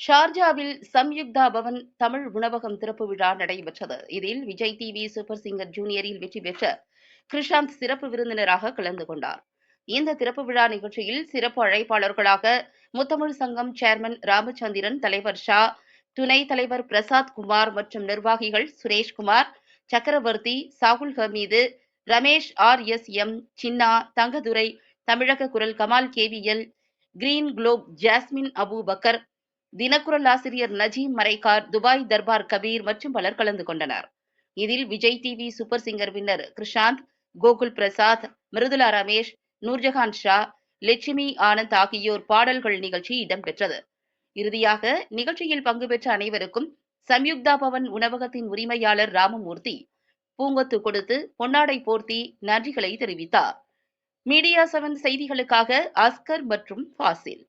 ஷார்ஜாவில் சம்யுக்தா பவன் தமிழ் உணவகம் திறப்பு விழா நடைபெற்றது. இதில் விஜய் டிவி சூப்பர் சிங்கர் ஜூனியரில் வெற்றி பெற்ற கிருஷாந்த் சிறப்பு விருந்தினராக கலந்து கொண்டார். இந்த திறப்பு விழா நிகழ்ச்சியில் சிறப்பு அழைப்பாளர்களாக முத்தமிழ் சங்கம் சேர்மன் ராமச்சந்திரன் தலைவர் ஷா துணைத் தலைவர் பிரசாத் குமார் மற்றும் நிர்வாகிகள் Sureshkumar Chakravarthy Sahul Hameed Ramesh R S M Chinna Thangadurai தமிழக குரல் Kamal KVL green globe Jasmine Abu Bakkar Thinakkural ஆசிரியர் நஜீம் மரைக்கார் துபாய் தர்பார் கபீர் மற்றும் பலர் கலந்து கொண்டனர். இதில் Vijay TV super singer winner Krishanth Gokul Prasad Mridula Ramesh Noorjahan Sha Lakshmi Anand ஆகியோர் பாடல்கள் நிகழ்ச்சி இடம்பெற்றது. இறுதியாக நிகழ்ச்சியில் பங்கு பெற்ற அனைவருக்கும் சம்யுக்தா பவன் உணவகத்தின் உரிமையாளர் ராமமூர்த்தி பூங்கொத்து கொடுத்து பொன்னாடை போர்த்தி நன்றிகளை தெரிவித்தார். மீடியா செவன் செய்திகளுக்காக அஸ்கர் மற்றும் ஃபாசில்.